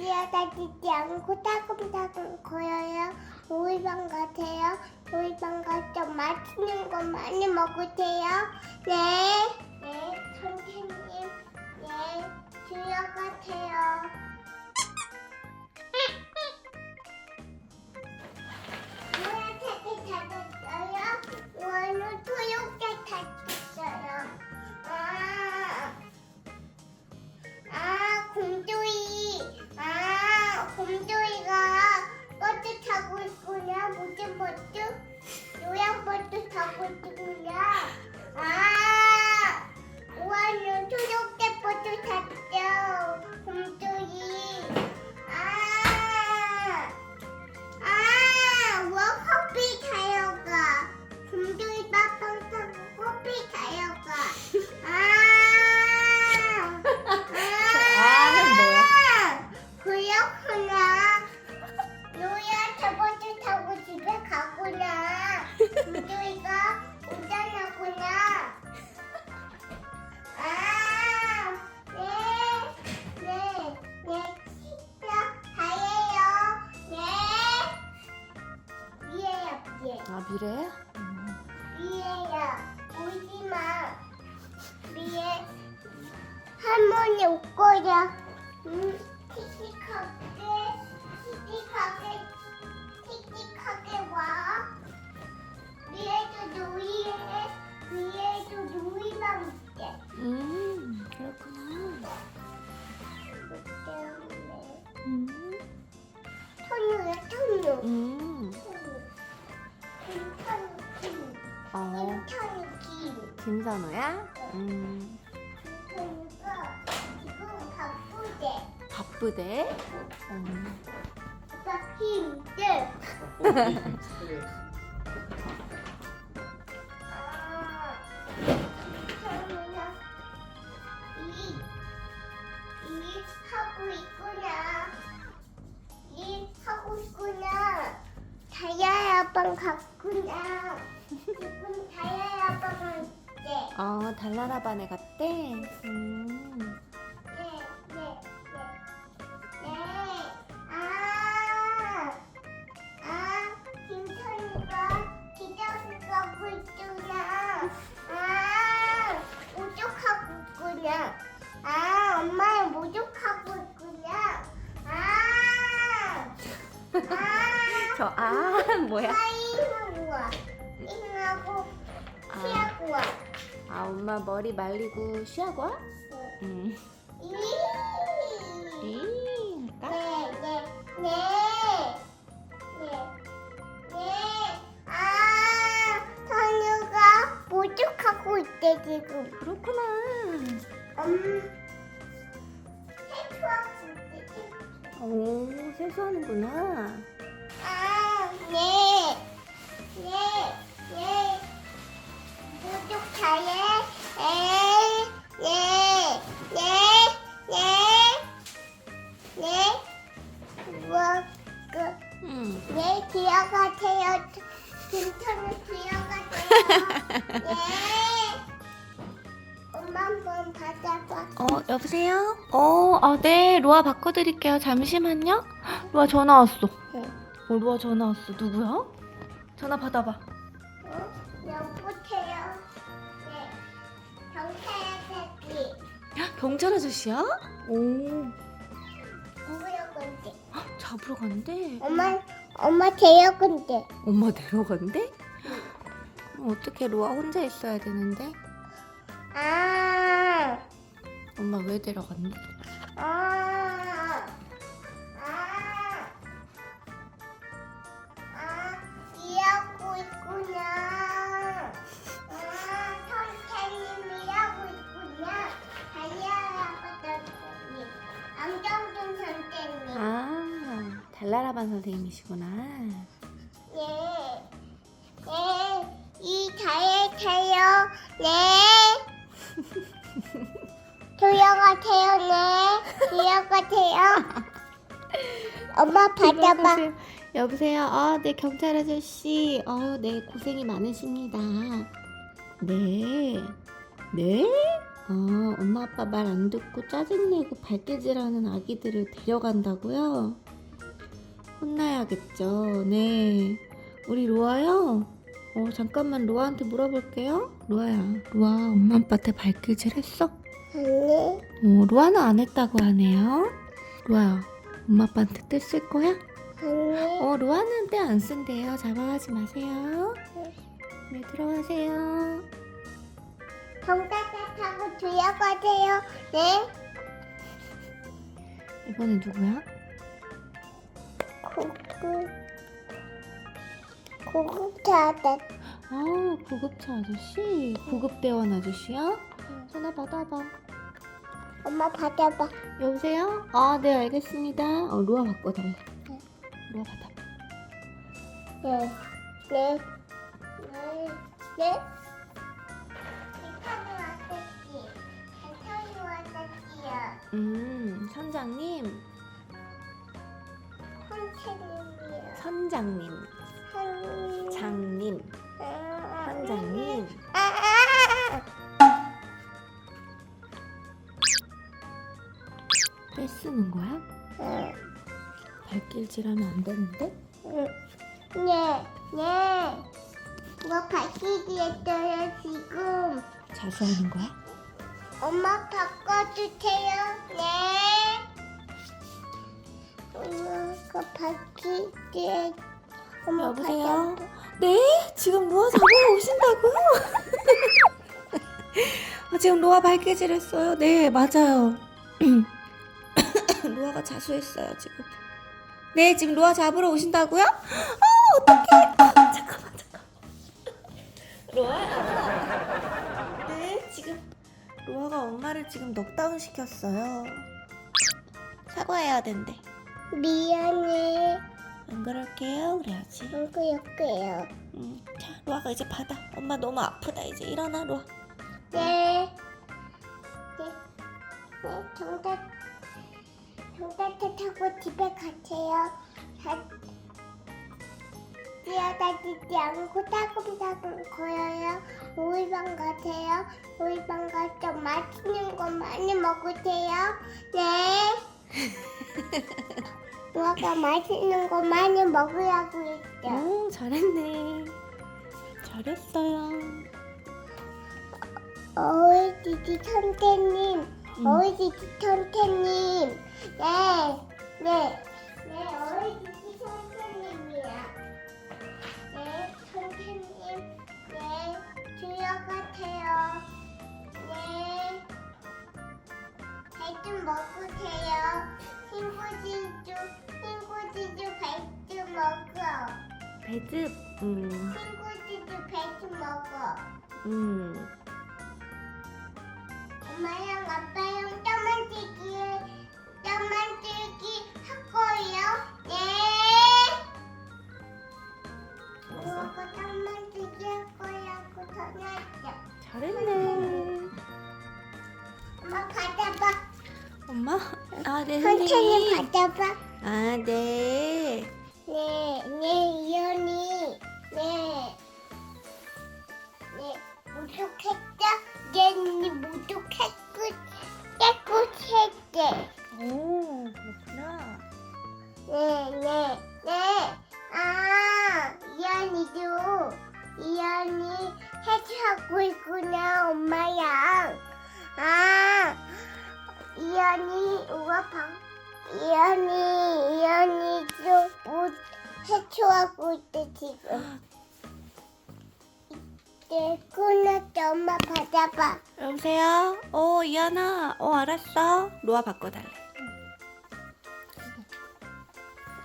뛰어다니지 않고 따끔따끔 걸어요. 놀이방 가세요. 놀이방 가서 맛있는 거 많이 먹으세요. 네. 네, 선생님. 네, 들어가세요. 미에. 아 미래야? 미에야, 울지 마. 미에, 할머니 올 거야. 응, 틱틱하게, 틱틱하게, 틱틱하게 와. 미에도 놀이해. 미에도 놀이방 선우야? 음 바쁘대. 바쁘대. 음. 힘들. 다이아 아빠 갔구나. 지금 다이아 아빠가 있대. 어 달나라 반에 갔대. 음. 네, 네, 네. 네. 아, 아, 김천이가 기다리고 있구나. 아, 모족하고 있구나. 아, 엄마 모족하고 있구나. 아, 아, 저 아 뭐야? 파이하고 와. 잉하고 아, 피하고 와. 아 엄마 머리 말리고 쉬하고 와? 음. 이. 이 할까? 네, 네, 네, 네, 네. 아, 모죽하고 있대 지금. 그렇구나. 음, 세수하고 있대. 오 세수하는구나. 아, 네, 네, 네. 여보세요? 어, 아, 네, 로아 바꿔드릴게요. 잠시만요. 로아 전화 왔어. 네. 어, 로아 전화 왔어. 누구야? 전화 받아봐. 어? 여보세요. 네. 경찰 새끼. 경찰 아저씨야? 오, 뭐야 건데? 잡으러 간대. 엄마, 엄마 데려건데. 엄마 데려간대? 어떻게 로아 혼자 있어야 되는데? 아, 엄마 왜 데려간대? 아, 아, 아, 일하고 있구나. 아, 선생님 일하고 있구나. 다이아라고 선생님. 안경준 선생님. 아, 달나라반 선생님이시구나. 네. 네. 이 다이아 타요. 네. 돌아가세요, 네. 돌아가세요. 엄마 받아봐. 여보세요. 아, 네 경찰 아저씨. 어, 네 고생이 많으십니다. 네, 네. 어, 엄마 아빠 말 안 듣고 짜증내고 발개질하는 아기들을 데려간다고요? 혼나야겠죠. 네. 우리 로아요? 어, 잠깐만 로아한테 물어볼게요. 로아야, 로아 엄마 아빠한테 발개질 했어? 아니 어, 로아는 안 했다고 하네요. 로아야, 엄마 아빠한테 떼 쓸 거야? 아니 어, 로아는 때안 쓴대요. 잡아가지 마세요. 네, 들어가세요. 정답을 타고 들어가세요 네 이번엔 누구야? 고급 고급차다 아, 구급차 아저씨? 구급대원 아저씨야? 전화 받아봐. 엄마 받아봐 여보세요? 아, 네, 알겠습니다. 어, 로아 바꿔달래. 로아 받아봐. 네, 네, 네, 네. 왔었지. 대타로 왔었지요. 음, 선장님, 선생님이요. 선장님, 선, 장님, 아, 선장님. 아, 아, 떼 쓰는 거야? 아. 발길질하면 안 되는데? 응. 네, 네. 뭐 바뀌기 했어요 지금. 자수하는 거야? 엄마 바꿔주세요. 네. 엄마가 바뀌기. 엄마 여보세요? 네? 지금 로아 잡으러 오신다고요? 아, 지금 로아 발개질 했어요. 네, 맞아요. 로아가 자수했어요, 지금. 네, 지금 로아 잡으러 오신다고요? 아, 어떡해. 아, 잠깐만, 잠깐만. 로아야. 네, 지금 로아가 엄마를 지금 넉다운 시켰어요. 사과해야 된대. 미안해. 안 그럴게요. 그래야지. 안 그럴게요. 음, 자, 로아가 이제 받아. 엄마 너무 아프다. 이제 일어나, 로아. 네. 네. 네, 정답. 정답차 타고 집에 가세요. 다, 뛰어다니지 않고 따끔따끔 걸어요. 우유방 가세요. 우유방 가서 맛있는 거 많이 먹으세요. 네. 누가 맛있는 거 많이 먹으라고 했죠. 오, 잘했네. 잘했어요. 어이 지지 선생님, 음. 어이 지지 선생님, 네, 네, 네, 어이지지 선생님이야. 네, 선생님, 네, 들어가세요. 네, 배좀 먹으세요. 친구지주, 친구지주 배좀 먹어. 배즙, 음, 친구지주 배좀 먹어. 음. 엄마랑 아빠랑 만들기 할 거예요. 네. 누가 떠만들기 할 거라고 전화했죠. 잘했네. 엄마 받아봐. 엄마? 아, 네, 선생님 선생님. 받아봐. 아, 네. 네, 네, 이현이. 네. 네, 무족했죠? 네, 네, 무족했고, 깨끗했대. 오, 그렇구나. 네, 네, 네. 아, 이현이도, 이현이 해체하고 있구나, 엄마랑. 아, 이현이, 우와, 방, 이현이, 이현이도 못 해체하고 있대, 지금. 네, 끝났다. 엄마 받아봐. 여보세요? 어, 이하나. 어, 알았어. 로아 바꿔달래.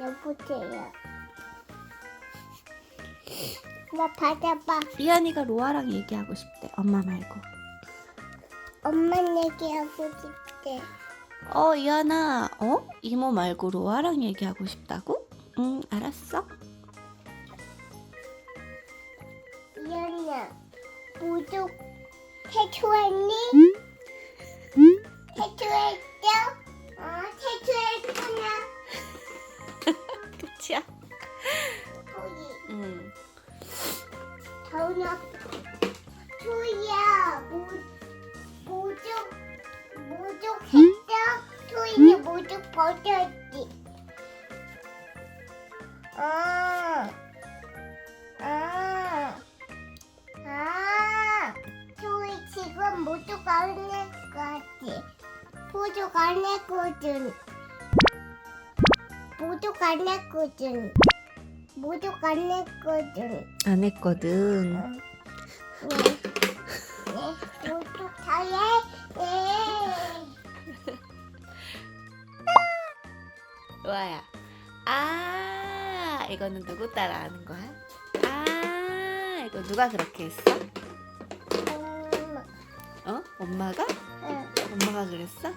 여보세요. 엄마 받아봐. 이한이가 로아랑 얘기하고 싶대. 엄마 말고. 엄마 얘기하고 싶대. 어, 이하나. 어? 이모 말고 로아랑 얘기하고 싶다고? 응, 알았어. 이현아, 모두 태초했니? 태초했죠? 어, 태초했구나. 토이. 응. 다운아. 토이야. 모 모족 모족 했어? 토이는 모족 벗었지. 아. 아. 아. 토이 지금 모족 안낼 거지. 모족 안낼 거든. 모족 안낼 거든. 모두가 안 내거든. 안 했거든. 네. 네. 모두 잘해. 네. 로아야. 아, 이거는 누구 따라하는 거야? 아, 이거 누가 그렇게 했어? 엄마. 어? 엄마가? 응. 엄마가 그랬어?